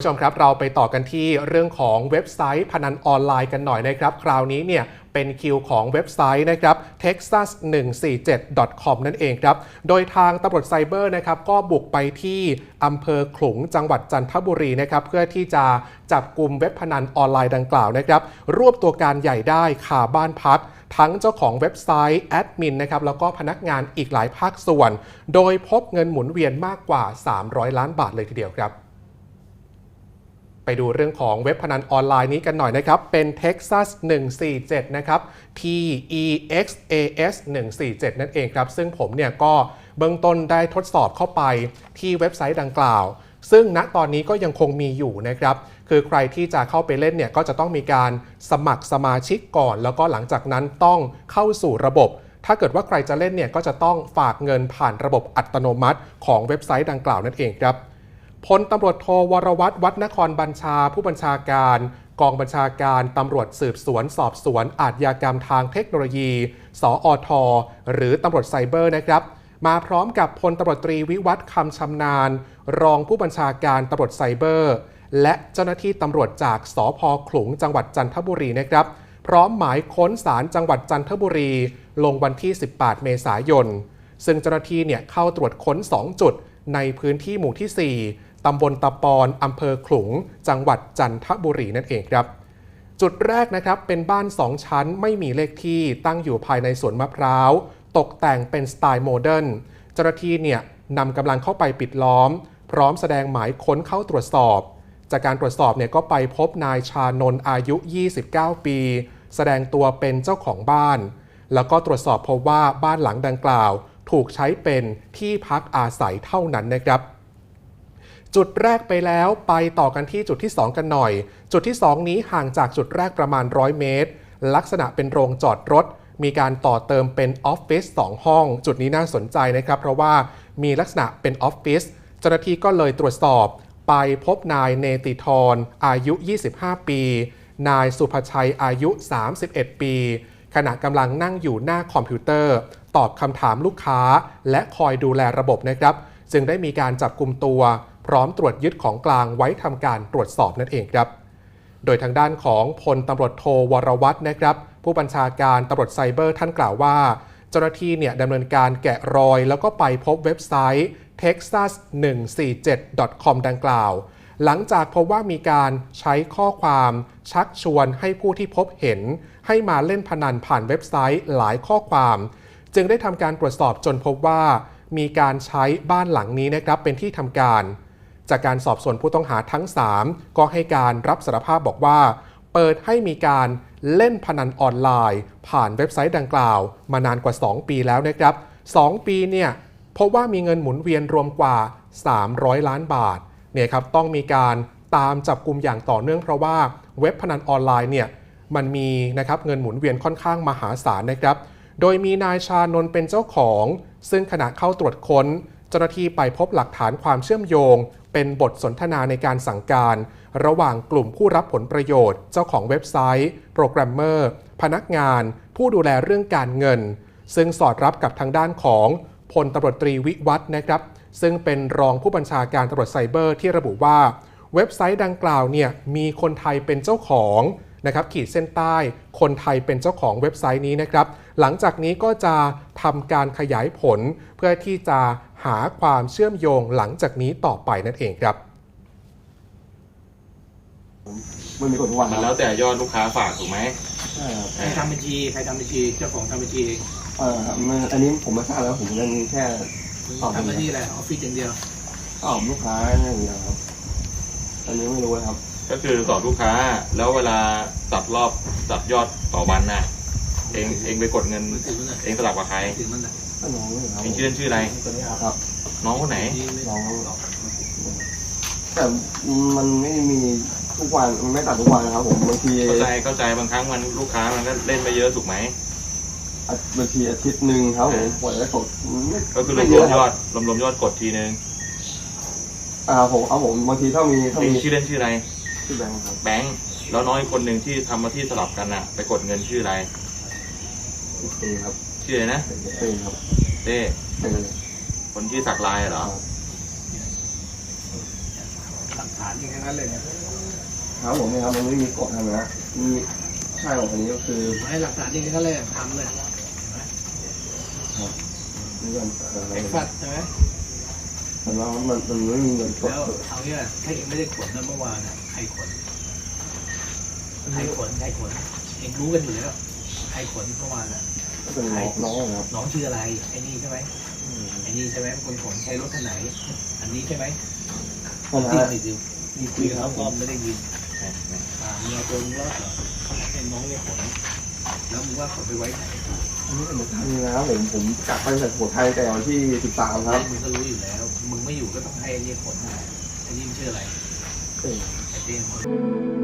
ผู้ชมครับเราไปต่อกันที่เรื่องของเว็บไซต์พนันออนไลน์กันหน่อยนะครับ คราวนี้เนี่ยเป็นคิวของเว็บไซต์นะครับ texas147.com นั่นเองครับ โดยทางตำรวจไซเบอร์นะครับก็บุกไปที่อำเภอขลุงจังหวัดจันทบุรีนะครับเพื่อที่จะจับกลุ่มเว็บพนันออนไลน์ดังกล่าวนะครับ รวบตัวการใหญ่ได้คาบ้านพักทั้งเจ้าของเว็บไซต์แอดมินนะครับแล้วก็พนักงานอีกหลายภาคส่วน โดยพบเงินหมุนเวียนมากกว่า 300 ล้านบาทเลยทีเดียวครับ ไปดูเรื่องของเว็บพนันออนไลน์นี้กันหน่อยนะครับ เป็น Texas 147 นะครับ T E X A S 147 นั่นเองครับ ซึ่งผมเนี่ยก็เบื้องต้นได้ทดสอบเข้าไปที่เว็บไซต์ดังกล่าว ซึ่งณตอนนี้ก็ยังคงมีอยู่นะครับ คือใครที่จะเข้าไปเล่นเนี่ยก็จะต้องมีการสมัครสมาชิกก่อน แล้วก็หลังจากนั้นต้องเข้าสู่ระบบถ้าเกิดว่าใครจะเล่นเนี่ยก็จะต้องฝากเงินผ่านระบบอัตโนมัติของเว็บไซต์ดังกล่าวนั่นเองครับ พลตำรวจโทวรวัตรวัดนครบัญชาผู้บัญชาการ กองบัญชาการตำรวจสืบสวน สอบสวน อาชญากรรมทางเทคโนโลยี สออทหรือตำรวจไซเบอร์นะครับ มาพร้อมกับพลตำรวจตรีวิวัฒน์คำชำนาญ รองผู้บัญชาการตำรวจไซเบอร์ และเจ้าหน้าที่ตำรวจจากสพขลุงจังหวัดจันทบุรีนะครับ พร้อมหมายค้นศาลจังหวัดจันทบุรี ลงวันที่ 18 เมษายน ซึ่งเจ้าหน้าที่เนี่ยเข้าตรวจค้น 2 จุด ในพื้นที่หมู่ที่ 4 ตำบลตะปอนอำเภอขลุง จังหวัดจันทบุรีนั่นเองครับ จุดแรกนะครับเป็นบ้าน 2 ชั้นไม่มีเลขที่ตั้งอยู่ภายในสวนมะพร้าว ตกแต่งเป็นสไตล์โมเดิร์นเจ้าหน้าที่เนี่ยนำกำลังเข้าไปปิดล้อม พร้อมแสดงหมายค้นเข้าตรวจสอบ จากการตรวจสอบเนี่ยก็ไปพบนายชานนท์อายุ 29 ปี แสดงตัวเป็นเจ้าของบ้าน แล้วก็ตรวจสอบพบว่าบ้านหลังดังกล่าว ถูกใช้เป็นที่พักอาศัยเท่านั้นนะครับ จุดแรกไปแล้วไปต่อกันที่จุดที่ 2 กันหน่อย จุดที่ 2 นี้ห่างจากจุดแรกประมาณ 100 เมตร ลักษณะเป็นโรงจอดรถ มีการต่อเติมเป็นออฟฟิศ2ห้อง จุดนี้น่าสนใจนะครับ เพราะว่ามีลักษณะเป็นออฟฟิศเจ้าหน้าที่ก็เลยตรวจสอบ ไปพบนายเนติธรอายุ 25 ปี นายสุภชัยอายุ 31 ปี ขณะกำลังนั่งอยู่หน้าคอมพิวเตอร์ ตอบคำถามลูกค้า และคอยดูแลระบบนะครับ จึงได้มีการจับกลุ่มตัว พร้อมตรวจยึดของกลางไว้ทำการตรวจสอบนั่นเองครับ โดยทางด้านของพลตำรวจโทวรวัตรนะครับ ผู้บัญชาการตำรวจไซเบอร์ท่านกล่าวว่า เจ้าหน้าที่เนี่ยดำเนินการแกะรอย แล้วก็ไปพบเว็บไซต์ texas147.com ดังกล่าว หลังจากพบว่ามีการใช้ข้อความชักชวนให้ผู้ที่พบเห็น ให้มาเล่นพนันผ่านเว็บไซต์หลายข้อความ จึงได้ทำการตรวจสอบจนพบว่า มีการใช้บ้านหลังนี้นะครับเป็นที่ทำการ จากการสอบสวนผู้ต้องหาทั้ง 3 ก็ให้การรับสารภาพบอกว่า เปิดให้มีการเล่นพนันออนไลน์ ผ่านเว็บไซต์ดังกล่าว มานานกว่า 2 ปีแล้วนะครับ 2 ปีเนี่ยพบว่ามีเงินหมุนเวียนรวมกว่า 300 ล้านบาทเนี่ยครับต้องมีการตามจับกลุ่มอย่างต่อเนื่องเพราะว่าเว็บพนันออนไลน์เนี่ยมันมีนะครับเงินหมุนเวียนค่อนข้างมหาศาลนะครับ โดยมีนายชานนท์เป็นเจ้าของ ซึ่งขณะเข้าตรวจค้น เจ้าหน้าที่ไปพบหลักฐานความเชื่อมโยง เป็นบทสนทนาในการสั่งการ ระหว่างกลุ่มผู้รับผลประโยชน์ เจ้าของเว็บไซต์ โปรแกรมเมอร์ พนักงาน ผู้ดูแลเรื่องการเงิน ซึ่งสอดรับกับทางด้านของพลตำรวจตรีวิวัฒนะครับ ซึ่งเป็นรองผู้บัญชาการตำรวจไซเบอร์ที่ระบุว่า เว็บไซต์ดังกล่าวเนี่ยมีคนไทยเป็นเจ้าของนะครับขีดเส้นใต้คนไทยเป็นเจ้าของเว็บไซต์นี้นะครับ หลังจากนี้ก็จะทำการขยายผลเพื่อที่จะ หาความเชื่อมโยงหลังจากนี้ต่อไปนั่นเองครับมันมีกฎทุกวันมันแล้วแต่ยอดลูกค้าฝากถูกไหมใช่ครับใครทำบัญชีใครทำบัญชีเจ้าของทำบัญชีเองเออมันอันนี้ผมไม่ทราบแล้วผมยังแค่ตอบทำบัญชีอะไรออฟฟิศอย่างเดียวตอบลูกค้าอย่างเดียวครับ อันนี้ไม่รู้เลยครับ ก็คือสอบลูกค้าแล้วเวลาจับรอบจับยอดต่อวันน่ะ เองเองไปกดเงินมือถือมันน่ะเองสลับกับใคร มือถือมันน่ะก็น้องนี่ครับเองชื่อเล่นชื่ออะไรครับน้องคนไหนนี่ไม่น้องแต่มันไม่มีทุกวันมันไม่ตัดทุกวันนะครับผมบางทีเข้าใจเข้าใจบางครั้งมันลูกค้ามันก็เล่นไปเยอะถูกไหมอาทิตย์บางทีอาทิตย์หนึ่งครับผมปล่อยไว้กดไม่ก็คือรไม่วมเยรวอะมคยอรับดรวมรวมยอดกดทีนึงอ่าผมเอาผมบางทีถ้ามีถ้าเองมีชื่อเล่นชื่ออะไรชื่อแบงค์ครับแบงค์แล้วน้อยคนหนึ่งที่ทำมาที่สลับกันน่ะ ไปกดเงินชื่ออะไรเอครับ ชื่ออะไรนะเอครับเต้เอคนที่สักลายเหรอหลักฐานจริงทั้งนั้นเลยเนี่ยถามผมนะครับมันไม่มีกฎทำนะมีใช่ของคนนี้ก็คือให้หลักฐานจริงทั้งนั้นเลยทำเลยนี่มันเอ่อเอ็กฟัดใช่ไหมมันว่ามันมันไม่มีเงินกดแล้วเอาเนี่ยถ้าเองไม่ได้ขนนะเมื่อวานน่ะใครขนใครขนใครขนเองรู้กันอยู่แล้วใครขนเมื่อวานน่ะก็ เป็นน้องน้องนะครับน้องชื่ออะไรไอ้นี่ใช่ไหมไอ้นี่ใช่ไหมคนขนใช้รถคันไหน อันนี้ใช่ไหมนั่นจริงนะดิดิมีคุยกับเขาก็ไม่ได้ยินอ่าเมียตัวมึงรอดเหรอเป็นน้องเนี่ยขนแล้วมึงว่าขนไปไว้ไหนนี่นะครับผมผมกลับไปจากหัวไทยแต่วันที่สิบสามครับมึงก็รู้อยู่แล้ว มึงไม่อยู่ก็ต้องให้ไอ้นี่ขนไอ้นี่มันชื่ออะไรเออไอ้เต้น